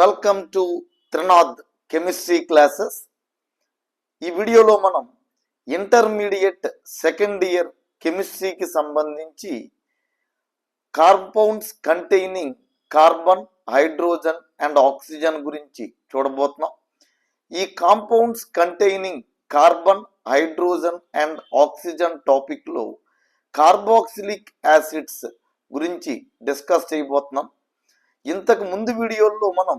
Welcome to Trinath chemistry classes ఈ వీడియోలో మనం ఇంటర్మీడియట్ సెకండ్ ఇయర్ కెమిస్ట్రీకి సంబంధించి compounds containing carbon hydrogen and oxygen గురించి చూడబోతున్నాం. ఈ compounds containing carbon hydrogen and oxygen టాపిక్లో కార్బాక్సిలిక్ యాసిడ్స్ గురించి డిస్కస్ చేయబోతున్నాం. ఇంతకు ముందు వీడియోల్లో మనం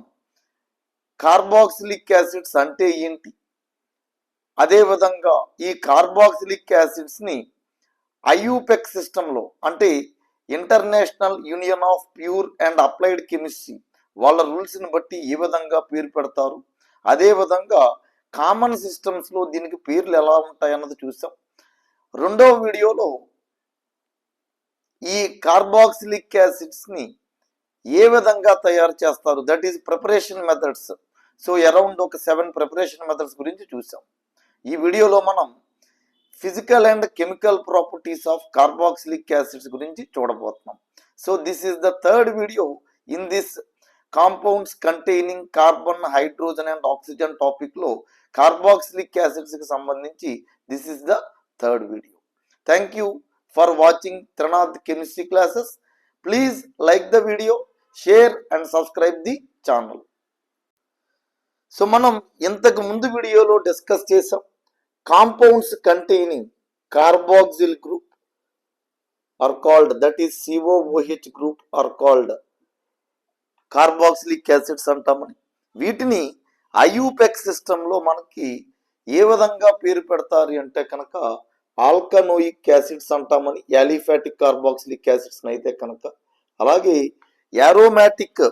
కార్బాక్సిలిక్ యాసిడ్స్ అంటే ఏంటి? అదేవిధంగా ఈ కార్బాక్సిలిక్ యాసిడ్స్ని ఐయూపెక్ సిస్టంలో అంటే international union of pure and applied chemistry వాళ్ళ రూల్స్ని బట్టి ఏ విధంగా పేరు పెడతారు. అదేవిధంగా కామన్ సిస్టమ్స్లో దీనికి పేర్లు ఎలా ఉంటాయన్నది చూసాం. రెండవ వీడియోలో ఈ కార్బాక్సిలిక్ యాసిడ్స్ని ఏ విధంగా తయారు చేస్తారు? That is preparation methods so around ఒక సెవెన్ ప్రిపరేషన్ మెథడ్స్ గురించి చూసాం ఈ వీడియోలో మనం physical and chemical properties of carboxylic acids గురించి చూడబోతున్నాం. So this is the third video in this compounds containing carbon hydrogen and oxygen టాపిక్లో కార్బాక్సిలిక్ యాసిడ్స్కి సంబంధించి this is the third video thank you for watching Trinath chemistry classes please like the video share and subscribe the channel so మనం ఇంతకు ముందు వీడియోలో discuss చేసాం compounds containing carboxyl group are called that is COOH group are called carboxylic acids అంటామని వీటిని ఐయూపెక్ సిస్టంలో మనకి ఏ విధంగా పేరు పెడతారు అంటే కనుక ఆల్కనోయిక్ యాసిడ్స్ అంటామని యాలిఫాటిక్ కార్బాక్సిలిక్ యాసిడ్స్ అయితే కనుక. అలాగే యారోమాటిక్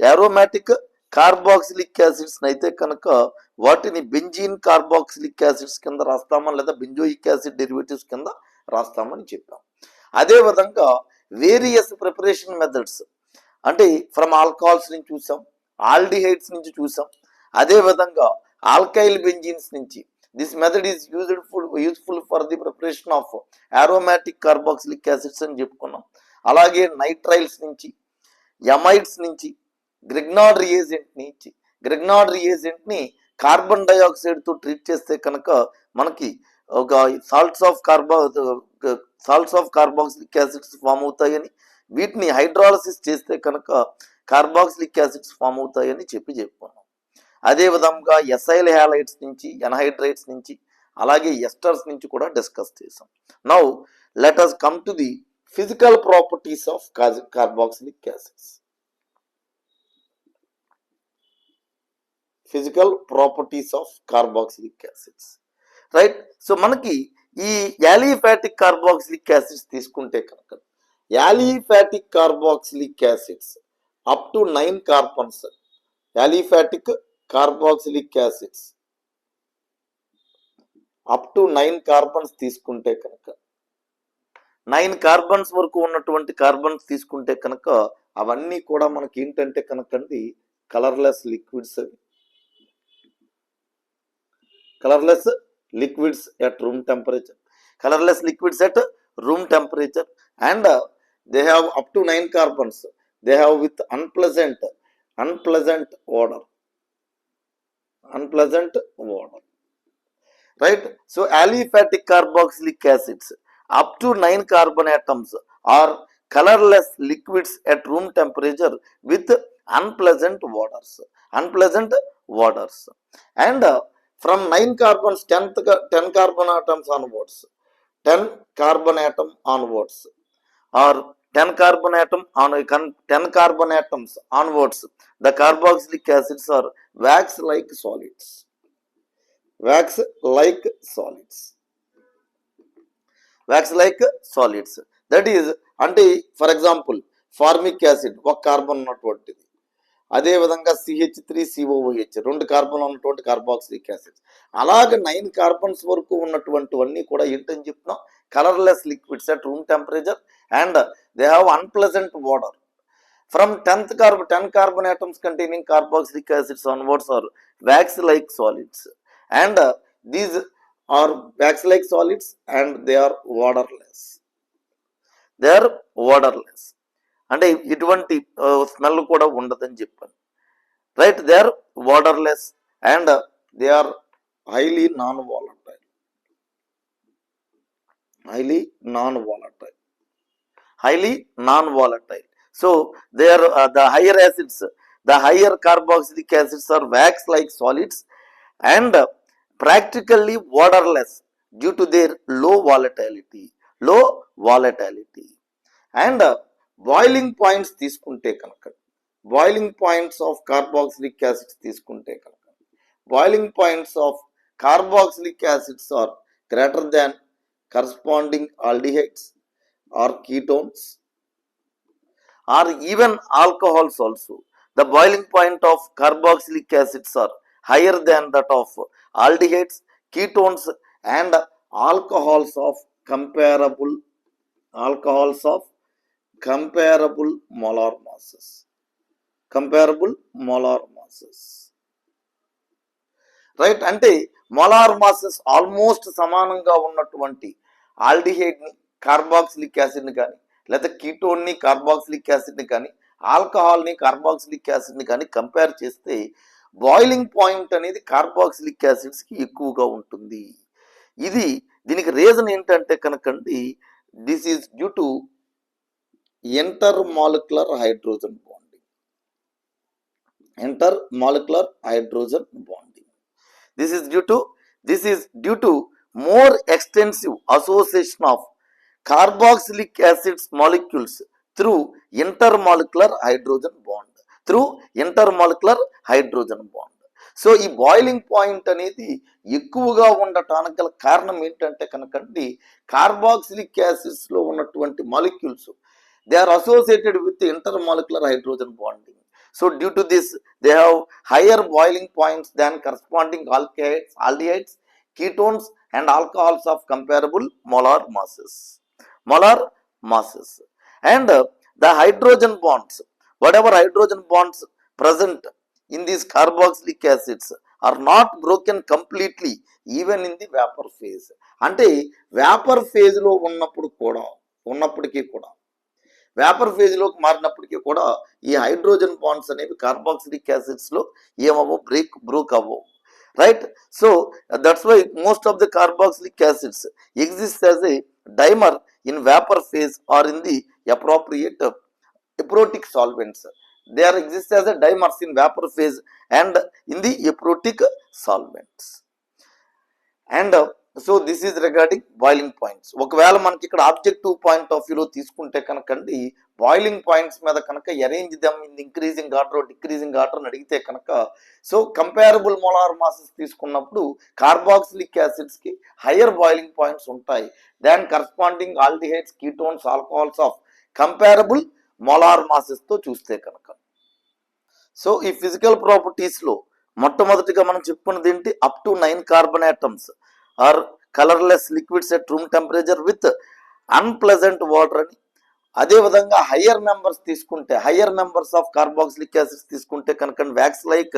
యారోమాటిక్ కార్బాక్సిలిక్ యాసిడ్స్ అయితే కనుక వాటిని బెంజీన్ కార్బాక్సిలిక్ యాసిడ్స్ కింద రాస్తామని లేదా బెంజోయిక్ యాసిడ్ డెరివేటివ్స్ కింద రాస్తామని చెప్పాం. అదే విధంగా వేరియస్ ప్రిపరేషన్ మెథడ్స్ అంటే ఫ్రమ్ ఆల్కహాల్స్ నుంచి చూసాం ఆల్డిహైడ్స్ నుంచి చూసాం అదే విధంగా ఆల్కైల్ బెంజీన్స్ నుంచి. This method is useful useful for the preparation of aromatic carboxylic acids అని చెప్పుకున్నాం. అలాగే నైట్రైల్స్ నుంచి ఎమైడ్స్ నుంచి గ్రిగ్నాడ్ రియేజెంట్ నుంచి గ్రిగ్నాడ్ రియేజెంట్ని కార్బన్ డైఆక్సైడ్తో ట్రీట్ చేస్తే కనుక మనకి ఒక salts of carbo salts of carboxylic acids form అవుతాయని వీటిని హైడ్రాలసిస్ చేస్తే కనుక కార్బాక్సిలిక్ యాసిడ్స్ ఫామ్ అవుతాయని చెప్పి చెప్పుకున్నాం. అదే విధంగా ఎసైల్ హ్యాలైట్స్ నుంచి ఎన్హైడ్రైట్స్ నుంచి అలాగే ఎస్టర్స్ నుంచి కూడా డిస్కస్ చేసాం now let us come to the physical properties of carboxylic acids physical properties of carboxylic acids right so మనకి ఈ యాలిఫాటిక్ కార్బాక్సిలిక్ యాసిడ్స్ తీసుకుంటే కనుక aliphatic carboxylic acids up to nine carbons aliphatic carboxylic acids up to nine carbons తీసుకుంటే కనుక nine carbons వరకు ఉన్నటువంటి carbons తీసుకుంటే కనుక అవన్నీ కూడా మనకి ఏంటంటే కనుకండి కలర్లెస్ లిక్విడ్స్ అవి. Colourless liquids at room temperature colourless liquids at room temperature and they have up to nine carbons they have with unpleasant unpleasant odour unpleasant odour right so aliphatic carboxylic acids up to 9 carbon atoms are colorless liquids at room temperature with unpleasant odors unpleasant odors and uh, from 9 carbons 10th ca- 10 carbon atoms onwards 10 carbon atom onwards or 10 carbon atom on 10 carbon atoms onwards the carboxylic acids are wax like solids. Wax like solids wax like solids that is అంటే for example formic acid ఒక carbon ఉన్నటువంటిది. అదేవిధంగా CH three COOH రెండు carbon ఉన్నటువంటి carboxylic acids అలాగే nine carbons వరకు ఉన్నటువంటివన్నీ కూడా ఏంటని చెప్తున్నాం? Colourless liquids at room temperature and they have unpleasant water from tenth carbon ten carbon items containing carboxylic acids onwards are wax like solids and these are wax like solids and they are waterless they are waterless అంటే ఎటువంటి smell కూడా ఉండదని చెప్పాను right they are waterless and they are highly non volatile highly non volatile highly non volatile so they are the higher acids the higher carboxylic acids are wax like solids and practically waterless due to their low volatility low volatility. And uh, boiling points తీసుకుంటే కనుక boiling points of carboxylic acids తీసుకుంటే కనుక boiling points of carboxylic acids are greater than corresponding aldehydes or ketones or even alcohols also the boiling point of carboxylic acids are higher than that of aldehydes ketones and alcohols of comparable alcohols of comparable molar masses comparable molar masses right అంటే molar masses almost సమానంగా ఉన్నటువంటి ఆల్డిహైడ్ని carboxylic యాసిడ్ని కానీ లేదా కీటోన్ని carboxylic యాసిడ్ని కానీ ఆల్కహాల్ని carboxylic యాసిడ్ని కానీ compare చేస్తే boiling point అనేది carboxylic యాసిడ్స్కి ఎక్కువగా ఉంటుంది. ఇది దీనికి రీజన్ ఏంటంటే కనుకండి this is due to inter molecular hydrogen bonding. Inter molecular hydrogen bonding. This is due to this is due to more extensive association of carboxylic acids molecules through inter molecular hydrogen bond through intermolecular hydrogen bond so ఈ boiling point అనేది ఎక్కువగా ఉండటానికి గల కారణం ఏంటంటే కనుకండి carboxylic యాసిడ్స్లో ఉన్నటువంటి molecules they are associated with intermolecular hydrogen bonding so due to this they have higher boiling points than corresponding alkides aldehydes ketones and alcohols of comparable molar masses molar masses and the hydrogen bonds whatever hydrogen bonds present in these carboxylic acids are not broken completely even in the vapor phase అంటే vapour ఫేజ్లో ఉన్నప్పుడు కూడా ఉన్నప్పటికీ కూడా vapour ఫేజ్లోకి మారినప్పటికీ కూడా ఈ hydrogen bonds అనేవి కార్బాక్సిడిక్ యాసిడ్స్లో ఏమవు బ్రేక్ బ్రోక్ అవ్వవు. Right so that's why most of the carboxylic acids exist as a dimer in vapour phase or in the appropriate aprotic solvents eprotic solvents. They are exist as a dimers in vapor phase and in the solvents. And uh, so this is regarding boiling points ఒకవేళ మనకి ఇక్కడ objective point of వ్యూలో తీసుకుంటే కనుకండి boiling points మీద కనుక arrange them in increasing order decreasing order అని అడిగితే కనుక సో కంపారబుల్ మోలార్ మాసెస్ తీసుకున్నప్పుడు కార్బాక్సిలిక్ యాసిడ్స్కి హయ్యర్ బాయిలింగ్ పాయింట్స్ ఉంటాయి. Than corresponding aldehydes ketones alcohols of comparable molar మాసెస్తో చూస్తే కనుక. సో ఈ ఫిజికల్ ప్రాపర్టీస్లో మొట్టమొదటిగా మనం చెప్పుకున్నది ఏంటి? Up to nine carbon atoms are colourless liquids at room temperature with unpleasant odour అని. అదేవిధంగా హయ్యర్ మెంబర్స్ తీసుకుంటే higher members of carboxylic acids తీసుకుంటే కనుక వ్యాక్స్ లైక్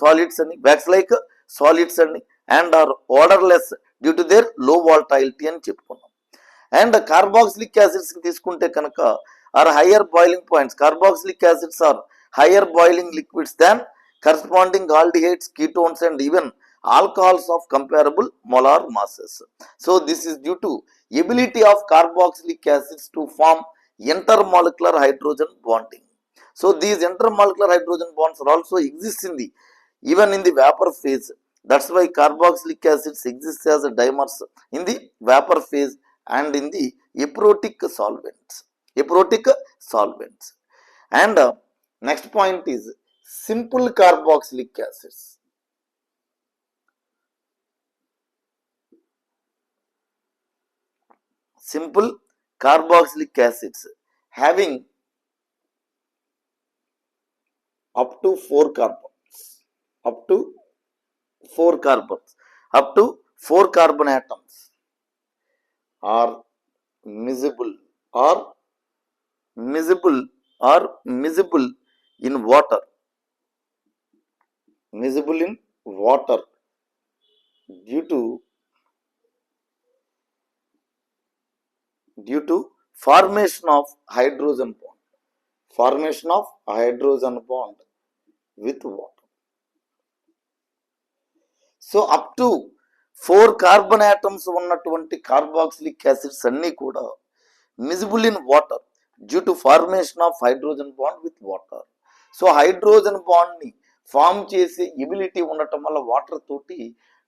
సాలిడ్స్ అని వ్యాక్స్ లైక్ సాలిడ్స్ అని and are odourless due to దేర్లో volatility అని చెప్పుకున్నాం. And carboxylic acids తీసుకుంటే కనుక are higher boiling points. Carboxylic acids are higher boiling liquids than corresponding aldehydes, ketones and even alcohols of comparable molar masses. So, this is due to ability of carboxylic acids to form intermolecular hydrogen bonding. So, these intermolecular hydrogen bonds are also exist in the even in the vapor phase. That's why carboxylic acids exist as dimers in the vapor phase and in the aprotic solvents. Eprotic solvents. And uh, next point is simple carboxylic acids. simple carboxylic acids having up to 4 carbons up to 4 carbons up to 4 carbon atoms are miscible or miscible or miscible in water miscible in water due to due to formation of hydrogen bond formation of hydrogen bond with water so up to four carbon atoms ఉన్నటువంటి carboxylic acids అన్నీ కూడా miscible in water due to formation of hydrogen bond with water so hydrogen బాండ్ని form చేసే ability ఉండటం వల్ల water తోటి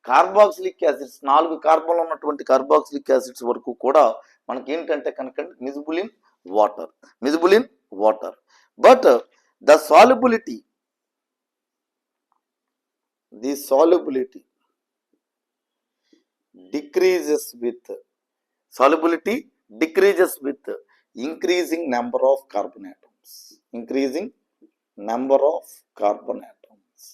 carboxylic acids నాలుగు కార్బన్లు ఉన్నటువంటి కార్బాక్సిలిక్ యాసిడ్స్ వరకు కూడా మనకి ఏంటంటే కనుక miscible in water miscible in water but the solubility the solubility decreases with solubility decreases with increasing number of carbon atoms increasing number of carbon atoms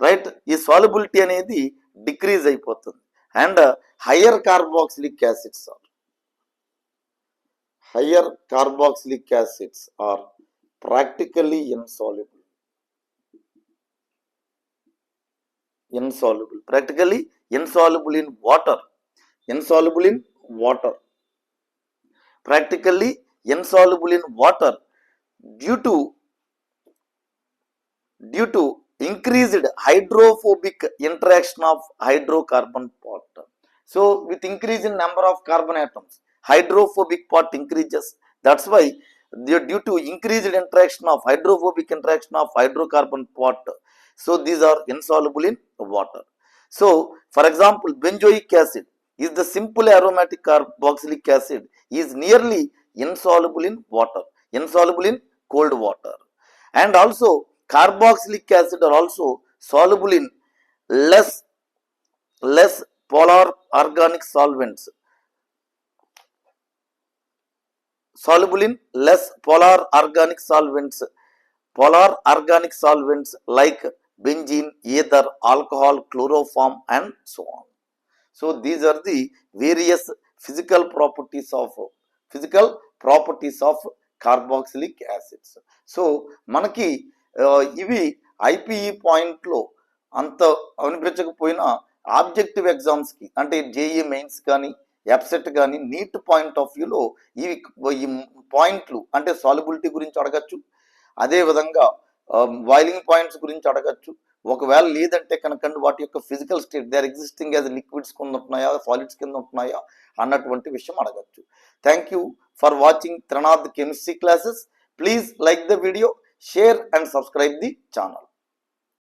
right ఈ solubility అనేది decrease అయిపోతుంది. And higher carboxylic acids are higher carboxylic acids are practically insoluble insoluble practically insoluble in water insoluble in water practically insoluble in water due to due to increased hydrophobic interaction of hydrocarbon part so with increase in number of carbon atoms hydrophobic part increases. That's why due to increased interaction of hydrophobic interaction of hydrocarbon part so these are insoluble in water. So for example, benzoic acid is the simple aromatic carboxylic acid is nearly insoluble in water, insoluble in cold water. And also carboxylic acid are also soluble in less less polar organic solvents soluble in less polar organic solvents polar organic solvents like benzene, ether, alcohol, chloroform, and so on. So these are the various physical properties of physical properties of carboxylic acids so మనకి ఇవి IPE పాయింట్లో అంత అనిపించకపోయినా objective ఎగ్జామ్స్కి అంటే JEE mains కానీ ఎప్సెట్ కానీ NEET point of వ్యూలో ఇవి ఈ పాయింట్లు అంటే సాల్యుబిలిటీ గురించి అడగచ్చు. అదేవిధంగా బాయిలింగ్ పాయింట్స్ గురించి అడగచ్చు. ఒకవేళ లేదంటే కనుక వాటి యొక్క physical state they are existing as liquids కింద ఉంటున్నాయా సాలిడ్స్ కింద ఉంటున్నాయా అన్నటువంటి విషయం అడగచ్చు. Thank you for watching Trinath chemistry classes please like the video share and subscribe the channel